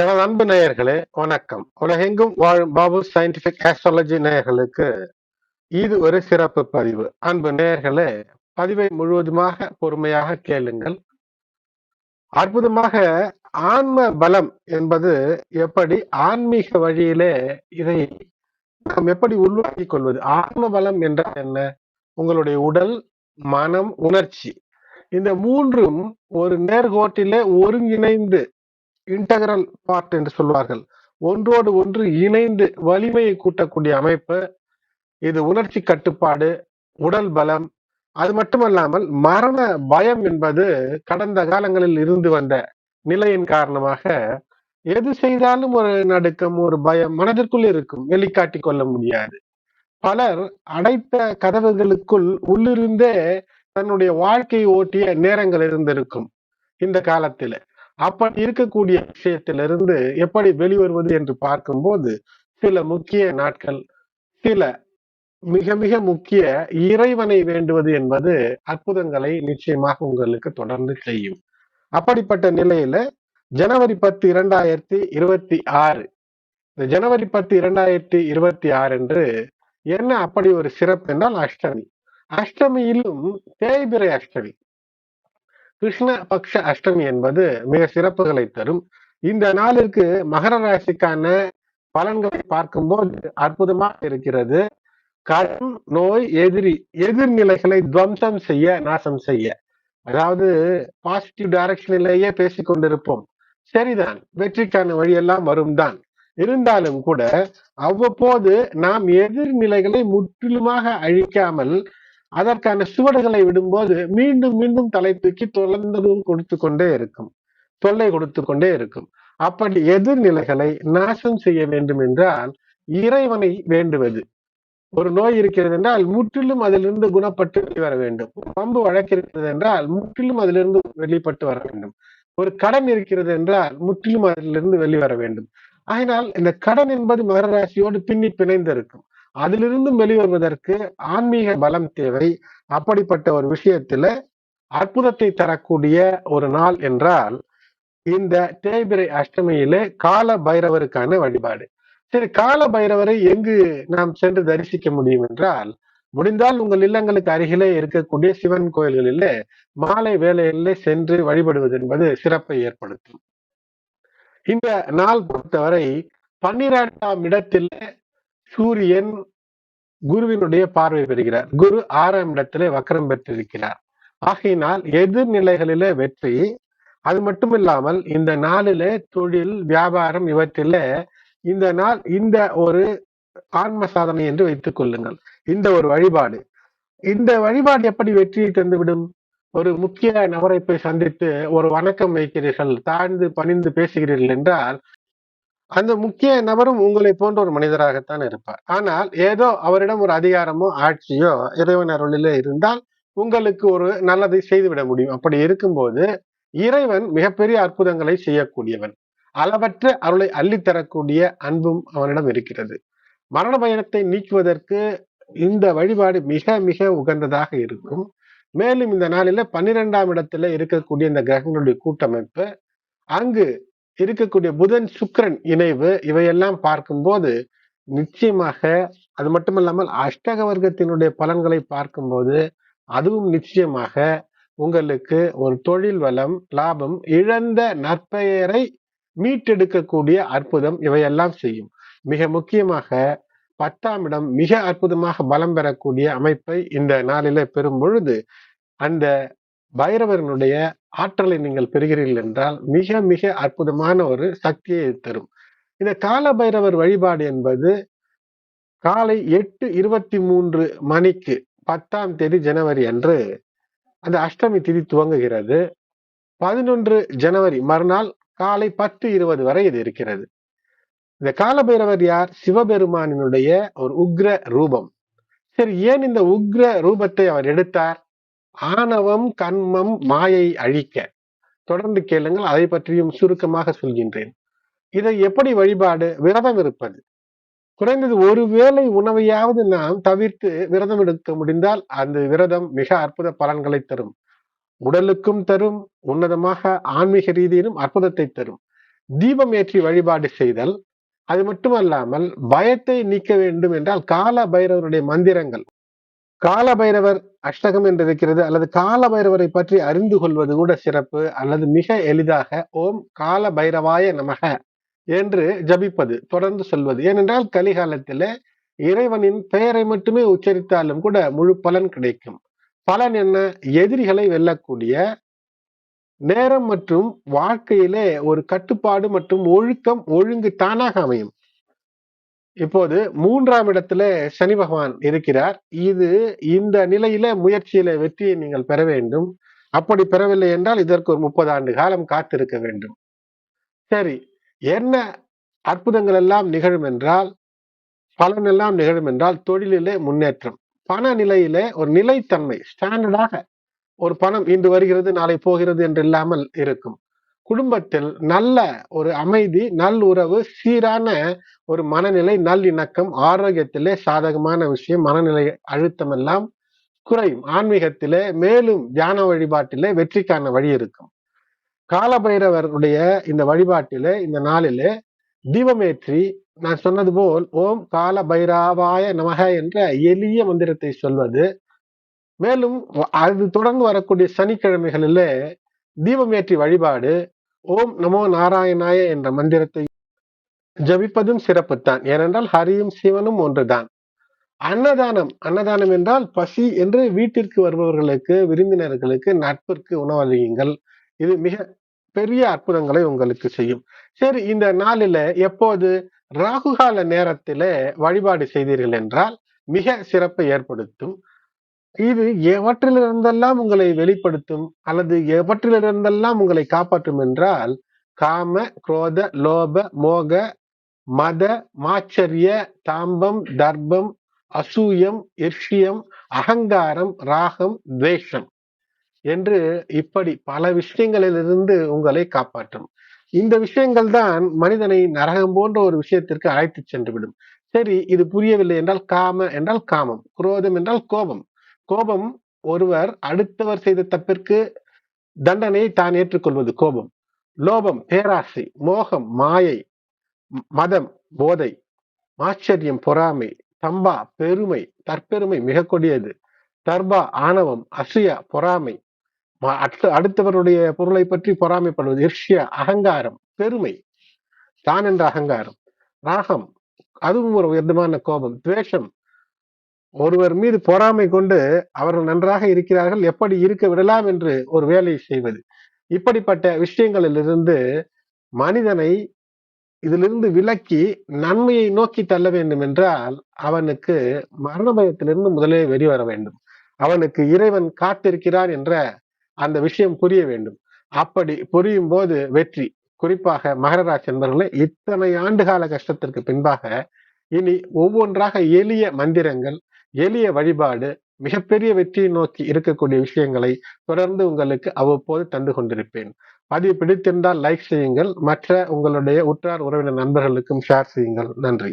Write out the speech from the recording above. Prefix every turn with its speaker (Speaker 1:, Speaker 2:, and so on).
Speaker 1: எனது அன்பு நேயர்களே வணக்கம். உலகெங்கும் வாழும் பாபு சயின்டிபிக் ஆஸ்ட்ராலஜி நேயர்களுக்கு இது ஒரு சிறப்பு பதிவு. அன்பு நேயர்களே பதிவை முழுவதுமாக பொறுமையாக கேளுங்கள். அற்புதமாக ஆன்ம பலம் என்பது எப்படி ஆன்மீக வழியிலே இதை நாம் எப்படி உருவாக்கிக் கொள்வது? ஆன்ம பலம் என்றால் என்ன? உங்களுடைய உடல் மனம் உணர்ச்சி. இந்த மூன்றும் ஒரு நேர்கோட்டிலே ஒருங்கிணைந்து இன்டகரல் பார்ட் என்று சொல்வார்கள். ஒன்றோடு ஒன்று இணைந்து வலிமையை கூட்டக்கூடிய அமைப்பு இது உணர்ச்சி கட்டுப்பாடு உடல் பலம் அது மட்டுமல்லாமல் மரண பயம் என்பது கடந்த காலங்களில் இருந்து வந்த நிலையின் காரணமாக எது செய்தாலும் ஒரு நடுக்கம் ஒரு பயம் மனதிற்குள் இருக்கும் வெளிக்காட்டி கொள்ள முடியாது. பலர் அடைத்த கதவுகளுக்குள் உள்ளிருந்தே தன்னுடைய வாழ்க்கையை ஓட்டிய நேரங்கள் இருந்திருக்கும் இந்த காலத்தில். அப்படி இருக்கக்கூடிய விஷயத்திலிருந்து எப்படி வெளிவருவது என்று பார்க்கும்போது சில முக்கிய நாட்கள் சில மிக மிக முக்கிய இறைவனை வேண்டுவது என்பது அற்புதங்களை நிச்சயமாக உங்களுக்கு தொடர்ந்து செய்யும். அப்படிப்பட்ட நிலையில ஜனவரி பத்து இரண்டாயிரத்தி இருபத்தி ஆறு இந்த ஜனவரி பத்து இரண்டாயிரத்தி இருபத்தி ஆறு என்று என்ன அப்படி ஒரு சிறப்பு என்றால் அஷ்டமி. அஷ்டமியிலும் தேய்பிரை அஷ்டமி. கிருஷ்ண பக்ஷ அஷ்டமி என்பது மிக சிறப்புகளை தரும். இந்த நாளிற்கு மகர ராசிக்கான பலன்களை பார்க்கும்போது அற்புதமாக இருக்கிறது. கடன் நோய் எதிரி எதிர்நிலைகளை துவம்சம் செய்ய நாசம் செய்ய. அதாவது பாசிட்டிவ் டைரக்ஷனிலேயே பேசிக் கொண்டிருப்போம். சரிதான் வெற்றிக்கான வழியெல்லாம் வரும் தான் இருந்தாலும் கூட அவ்வப்போது நாம் எதிர்நிலைகளை முற்றிலுமாக அழிக்காமல் அதற்கான சுவடுகளை விடும்போது மீண்டும் மீண்டும் தலை தூக்கி தொடர்ந்து கொடுத்து கொண்டே இருக்கும். தொல்லை கொடுத்து கொண்டே இருக்கும். அப்படி எதிர்நிலைகளை நாசம் செய்ய வேண்டும் என்றால் இறைவனை வேண்டுவது. ஒரு நோய் இருக்கிறது என்றால் முற்றிலும் அதிலிருந்து குணப்பட்டு வெளிவர வேண்டும். பம்பு வழக்கு இருக்கிறது என்றால் முற்றிலும் அதிலிருந்து வெளிப்பட்டு வர வேண்டும். ஒரு கடன் இருக்கிறது என்றால் முற்றிலும் அதிலிருந்து வெளிவர வேண்டும். அதனால் இந்த கடன் என்பது மகர ராசியோடு பின்னி பிணைந்து இருக்கும் அதிலிருந்தும் வெளிவருவதற்கு ஆன்மீக பலம் தேவை. அப்படிப்பட்ட ஒரு விஷயத்துல அற்புதத்தை தரக்கூடிய ஒரு நாள் என்றால் இந்த தேய்பிரை அஷ்டமியிலே கால பைரவருக்கான வழிபாடு. சரி கால பைரவரை எங்கு நாம் சென்று தரிசிக்க முடியும் என்றால் முடிந்தால் உங்கள் இல்லங்களுக்கு அருகிலே இருக்கக்கூடிய சிவன் கோயில்களிலே மாலை வேலையிலே சென்று வழிபடுவது என்பது சிறப்பை ஏற்படுத்தும். இந்த நாள் பொறுத்தவரை பன்னிரெண்டாம் இடத்திலே சூரியன் குருவினுடைய பார்வை பெறுகிறார். குரு ஆறாம் இடத்திலே வக்கரம் பெற்றிருக்கிறார். ஆகையினால் எதிர்நிலைகளிலே வெற்றி அது மட்டுமில்லாமல் இந்த நாளிலே தொழில் வியாபாரம் இவற்றில இந்த நாள் இந்த ஒரு ஆன்ம சாதனை என்று வைத்துக் கொள்ளுங்கள். இந்த ஒரு வழிபாடு. இந்த வழிபாடு எப்படி வெற்றியை தந்துவிடும்? ஒரு முக்கிய நபரை போய் சந்தித்து ஒரு வணக்கம் வைக்கிறீர்கள் தாழ்ந்து பணிந்து பேசுகிறீர்கள் என்றால் அந்த முக்கிய நபரும் உங்களை போன்ற ஒரு மனிதராகத்தான் இருப்பார். ஆனால் ஏதோ அவரிடம் ஒரு அதிகாரமோ ஆட்சியோ இறைவன் அருளிலே இருந்தால் உங்களுக்கு ஒரு நல்லதை செய்துவிட முடியும். அப்படி இருக்கும்போது இறைவன் மிகப்பெரிய அற்புதங்களை செய்யக்கூடியவன். அளவற்ற அருளை அள்ளித்தரக்கூடிய அன்பும் அவனிடம் இருக்கிறது. மரண பயணத்தை நீக்குவதற்கு இந்த வழிபாடு மிக மிக உகந்ததாக இருக்கும். மேலும் இந்த நாளில பன்னிரெண்டாம் இடத்துல இருக்கக்கூடிய இந்த கிரகங்களுடைய கூட்டமைப்பு அங்கு இருக்கக்கூடிய புதன் சுக்கரன் இணைவு இவையெல்லாம் பார்க்கும்போது நிச்சயமாக அது மட்டுமல்லாமல் அஷ்டக வர்க்கத்தினுடைய பலன்களை பார்க்கும்போது அதுவும் நிச்சயமாக உங்களுக்கு ஒரு தொழில் வளம் லாபம் இழந்த நற்பெயரை மீட்டெடுக்கக்கூடிய அற்புதம் இவையெல்லாம் செய்யும். மிக முக்கியமாக பத்தாம் இடம் மிக அற்புதமாக பலம் பெறக்கூடிய அமைப்பை இந்த நாளில பெறும் பொழுது அந்த பைரவரனுடைய ஆற்றலை நீங்கள் பெறுகிறீர்கள் என்றால் மிக மிக அற்புதமான ஒரு சக்தியை தரும். இந்த கால பைரவர் வழிபாடு என்பது காலை எட்டு இருபத்தி மூன்று மணிக்கு பத்தாம் தேதி ஜனவரி அன்று அந்த அஷ்டமி திதி துவங்குகிறது. பதினொன்று ஜனவரி மறுநாள் காலை பத்து இருபது வரை இது இருக்கிறது. இந்த காலபைரவர் யார்? சிவபெருமானினுடைய ஒரு உக்ர ரூபம். சரி ஏன் இந்த உக்ர ரூபத்தை அவர் எடுத்தார்? ஆணவம் கண்மம் மாயை அழிக்க. தொடர்ந்து கேளுங்கள் அதை பற்றியும் சுருக்கமாக சொல்கின்றேன். இதை எப்படி வழிபாடு? விரதம் இருப்பது. குறைந்தது ஒரு வேளை உணவையாவது நாம் தவிர்த்து விரதம் எடுக்க முடிந்தால் அந்த விரதம் மிக அற்புத பலன்களை தரும். உடலுக்கும் தரும் உன்னதமாக ஆன்மீக ரீதியிலும் அற்புதத்தை தரும். தீபம் ஏற்றி வழிபாடு செய்தல் அது மட்டுமல்லாமல் பயத்தை நீக்க வேண்டும் என்றால் கால பைரவருடைய மந்திரங்கள் கால பைரவர் அஷ்டகம் என்று இருக்கிறது அல்லது கால பைரவரை பற்றி அறிந்து கொள்வது கூட சிறப்பு அல்லது மிக எளிதாக ஓம் கால பைரவாய நமக என்று ஜபிப்பது தொடர்ந்து சொல்வது. ஏனென்றால் கலிகாலத்திலே இறைவனின் பெயரை மட்டுமே உச்சரித்தாலும் கூட முழு பலன் கிடைக்கும். பலன் என்ன? எதிரிகளை வெல்லக்கூடிய நேரம் மற்றும் வாழ்க்கையிலே ஒரு கட்டுப்பாடு மற்றும் ஒழுக்கம் ஒழுங்கு தானாக அமையும். இப்போது மூன்றாம் இடத்துல சனி பகவான் இருக்கிறார். இது இந்த நிலையில முயற்சியில வெற்றியை நீங்கள் பெற வேண்டும். அப்படி பெறவில்லை என்றால் இதற்கு ஒரு முப்பது ஆண்டு காலம் காத்திருக்க வேண்டும். சரி என்ன அற்புதங்கள் எல்லாம் நிகழும் என்றால் பலன் எல்லாம் நிகழும் என்றால் தொழிலிலே முன்னேற்றம். பண நிலையிலே ஒரு நிலைத்தன்மை ஸ்டாண்டர்டாக ஒரு பணம் இன்று வருகிறது நாளை போகிறது என்று இல்லாமல் இருக்கும். குடும்பத்தில் நல்ல ஒரு அமைதி நல் உறவு சீரான ஒரு மனநிலை நல்லிணக்கம் ஆரோக்கியத்திலே சாதகமான விஷயம் மனநிலை அழுத்தம் எல்லாம் குறையும். ஆன்மீகத்திலே மேலும் தியான வழிபாட்டிலே வெற்றிக்கான வழி இருக்கும். காலபைரவருடைய இந்த வழிபாட்டிலே இந்த நாளிலே தீபமேற்றி நான் சொன்னது போல் ஓம் கால பைராவாய நமக என்ற எளிய மந்திரத்தை சொல்வது. மேலும் அது தொடர்ந்து வரக்கூடிய சனிக்கிழமைகளிலே தீபமேற்றி வழிபாடு ஓம் நமோ நாராயணாய என்ற மந்திரத்தை ஜபிப்பதும் சிறப்புத்தான். ஏனென்றால் ஹரியும் சிவனும் ஒன்றுதான். அன்னதானம் அன்னதானம் என்றால் பசி என்று வீட்டிற்கு வருபவர்களுக்கு விருந்தினர்களுக்கு நட்பிற்கு உணவளியுங்கள் இது மிக பெரிய அற்புதங்களை உங்களுக்கு செய்யும். சரி இந்த நாளில எப்போது ராகுகால நேரத்தில வழிபாடு செய்தீர்கள் என்றால் மிக சிறப்பை ஏற்படுத்தும். இது எவற்றிலிருந்தெல்லாம் உங்களை வெளிப்படுத்தும் அல்லது எவற்றிலிருந்தெல்லாம் உங்களை காப்பாற்றும் என்றால் காம குரோத லோப மோக மத மாச்சரிய தாம்பம் தர்பம் அசூயம் இர்ஷியம் அகங்காரம் ராகம் துவேஷம் என்று இப்படி பல விஷயங்களிலிருந்து உங்களை காப்பாற்றும். இந்த விஷயங்கள் தான் மனிதனை நரகம் போன்ற ஒரு விஷயத்திற்கு அழைத்து சென்று விடும் சரி இது புரியவில்லை என்றால் காம என்றால் காமம் குரோதம் என்றால் கோபம். கோபம் ஒருவர் அடுத்தவர் செய்த தப்பிற்கு தண்டனையை தான் ஏற்றுக்கொள்வது கோபம். லோபம் பேராசை மோகம் மாயை மதம் போதை ஆச்சரியம் பொறாமை தம்பா பெருமை தற்பெருமை மிக கொடியது. தர்பா ஆணவம் அசுயா பொறாமை. அடுத்தவருடைய பொருளை பற்றி பொறாமைப்படுவது இர்ஷியா அகங்காரம் பெருமை. தான் என்ற அகங்காரம். ராகம் அதுவும் ஒரு விதமான கோபம். துவேஷம் ஒருவர் மீது பொறாமை கொண்டு அவர்கள் நன்றாக இருக்கிறார்கள் எப்படி இருக்க விடலாம் என்று ஒரு வேலையை செய்வது. இப்படிப்பட்ட விஷயங்களிலிருந்து மனிதனை இதிலிருந்து விலக்கி நன்மையை நோக்கி தள்ள வேண்டும் என்றால் அவனுக்கு மரண பயத்திலிருந்து முதலே வெளிவர வேண்டும். அவனுக்கு இறைவன் காத்திருக்கிறான் என்ற அந்த விஷயம் புரிய வேண்டும். அப்படி புரியும் போது வெற்றி. குறிப்பாக மகரராஜ் என்பவர்களே இத்தனை ஆண்டுகால கஷ்டத்திற்கு பின்பாக இனி ஒவ்வொன்றாக எளிய மந்திரங்கள் எளிய வழிபாடு மிகப்பெரிய வெற்றியை நோக்கி இருக்கக்கூடிய விஷயங்களை தொடர்ந்து உங்களுக்கு அவ்வப்போது தந்து கொண்டிருப்பேன். பதிவு பிடித்திருந்தால் லைக் செய்யுங்கள். மற்ற உங்களுடைய உற்றார் உறவினர் நண்பர்களுக்கும் ஷேர் செய்யுங்கள். நன்றி.